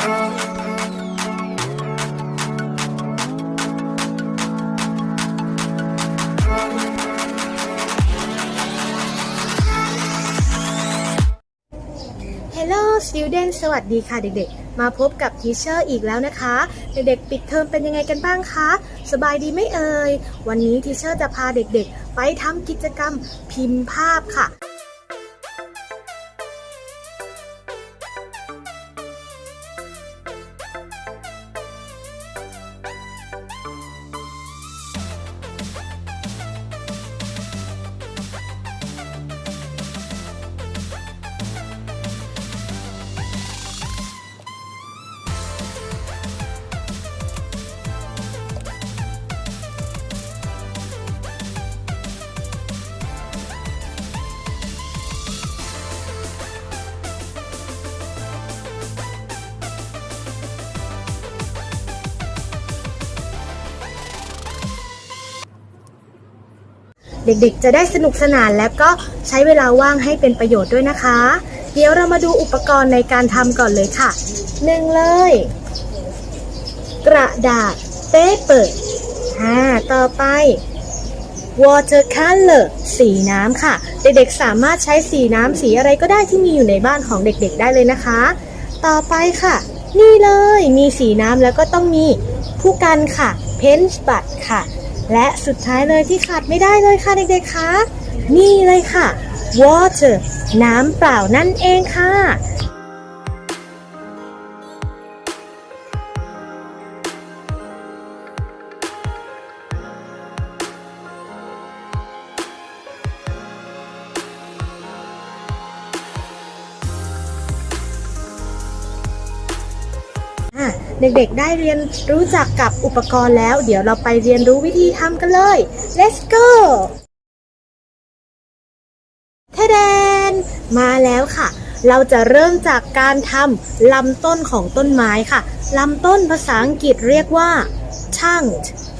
Hello student สวัสดีค่ะเด็กๆ มาพบกับทีเชอร์อีกแล้วนะคะ เด็กๆ ปิดเทอมเป็นยังไงกันบ้างคะ สบายดีไหมเอ่ย วันนี้ทีเชอร์จะพาเด็กๆ ไปทำกิจกรรมพิมพ์ภาพค่ะ เด็กๆ จะได้สนุกสนานและก็ใช้เวลาว่างให้เป็นประโยชน์ด้วยนะคะ เดี๋ยวเรามาดูอุปกรณ์ในการทำก่อนเลยค่ะหนึ่งเลย กระดาษเปเปอร์อ่าต่อไป watercolor สีน้ำค่ะ เด็กๆ สามารถใช้สีน้ำสีอะไรก็ได้ที่มีอยู่ในบ้านของเด็กๆ ได้เลยนะคะ ต่อไปค่ะ นี่เลยมีสีน้ำแล้วก็ต้องมีผู้กันค่ะ pen spot ค่ะ และสุดท้ายเลยที่ขาดไม่ได้เลยค่ะเด็กๆคะนี่เลยค่ะ water น้ำเปล่านั่นเองค่ะ เด็กๆได้เรียนรู้จักกับอุปกรณ์แล้ว เดี๋ยวเราไปเรียนรู้วิธีทำกันเลย let's go ทะแดนมาแล้วค่ะ เราจะเริ่มจากการทำลำต้นของต้นไม้ค่ะลำต้นภาษาอังกฤษเรียกว่า trunk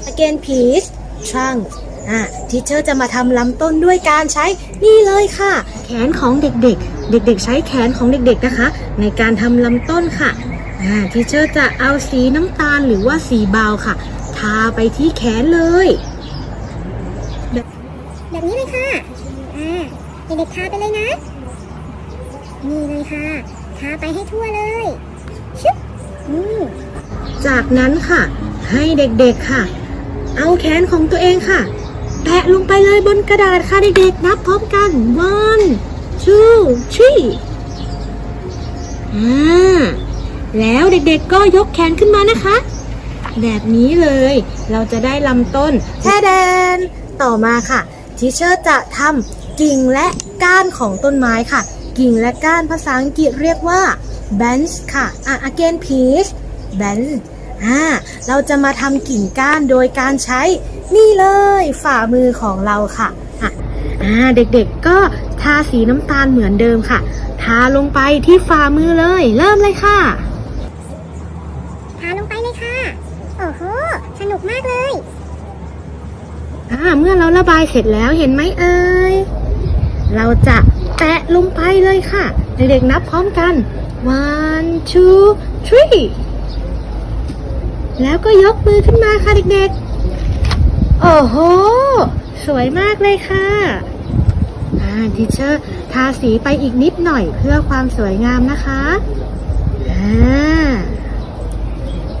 again please trunk อะทีเชอร์จะมาทำลำต้นด้วยการใช้นี่เลยค่ะ แขนของเด็กๆ เด็กๆ ใช้แขนของเด็กๆนะคะ ในการทำลำต้นค่ะ ทีเชอร์จะเอาสีน้ำตาลหรือว่าสีบราวน์ค่ะ ทาไปที่แขนเลยแบบนี้เลยค่ะอ่าเด็กๆทาไปเลยนะ นี่เลยค่ะ ทาไปให้ทั่วเลยชึบอืมจากนั้นค่ะ ให้เด็กๆค่ะ เอาแขนของตัวเองค่ะแปะลงไปเลยบนกระดาษค่ะเด็กๆ นับพร้อมกัน one two three อ่า แล้วเด็กๆก็ยกแขนขึ้นมานะคะ แบบนี้เลย เราจะได้ลำต้นแท้แดน ต่อมาค่ะทีเชอร์จะทำกิ่งและก้านของต้นไม้ค่ะ กิ่งและก้านภาษาอังกฤษเรียกว่า branch ค่ะอะ again please branch อ่าเราจะมาทำกิ่งก้านโดยการใช้นี่เลยฝ่ามือของเราค่ะอ่าเด็กๆก็ทาสีน้ำตาลเหมือนเดิมค่ะ ทาลงไปที่ฝ่ามือเลย เริ่มเลยค่ะ ค่ะ โอ้โห สนุกมากเลย อ่า เมื่อเราระบายเสร็จแล้วเห็นไหมเอ่ย เราจะแตะลงไปเลยค่ะ เด็กๆนับพร้อมกัน one two three แล้วก็ยกมือขึ้นมาค่ะเด็กๆ โอ้โห สวยมากเลยค่ะอ่าทีเชอร์ทาสีไปอีกนิดหน่อยเพื่อความสวยงามนะคะอ่า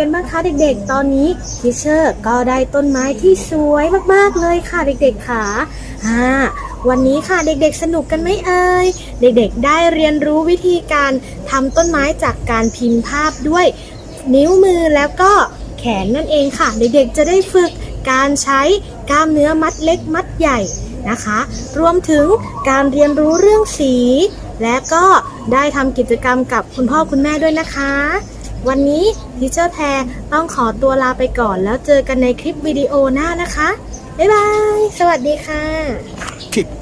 กันบ้างคะเด็กๆ ตอนนี้ทิเชอร์ก็ได้ต้นไม้ที่สวยมากๆเลยค่ะเด็กๆค่ะอ่าวันนี้ค่ะเด็กๆสนุกกันไหมเอ่ย เด็กๆได้เรียนรู้วิธีการทำต้นไม้จากการพิมพ์ภาพด้วย นิ้วมือแล้วก็แขนนั่นเองค่ะ เด็กๆจะได้ฝึกการใช้กล้ามเนื้อมัดเล็กมัดใหญ่นะคะ รวมถึงการเรียนรู้เรื่องสี และก็ได้ทำกิจกรรมกับคุณพ่อคุณแม่ด้วยนะคะ วันนี้ทิเชอร์แพรต้องขอตัวลาไปก่อนแล้วเจอกันในคลิปวิดีโอหน้านะคะ บ๊ายบาย สวัสดีค่ะ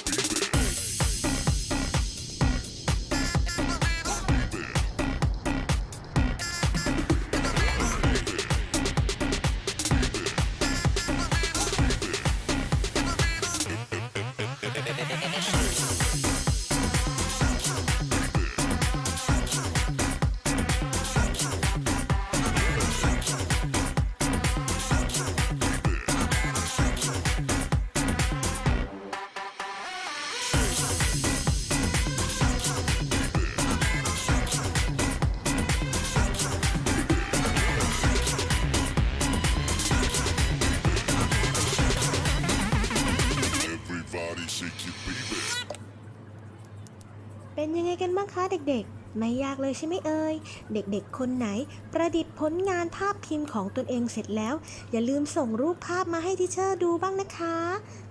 เป็นยังไงกันบ้างคะเด็กๆ ไม่ยากเลยใช่ไหมเอ่ย เด็กๆ คนไหน ประดิษฐ์ผลงานภาพพิมพ์ของตนเองเสร็จแล้ว อย่าลืมส่งรูปภาพมาให้ทิเชอร์ดูบ้างนะคะ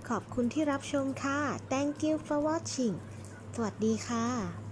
ขอบคุณที่รับชมค่ะ Thank you for watching สวัสดีค่ะ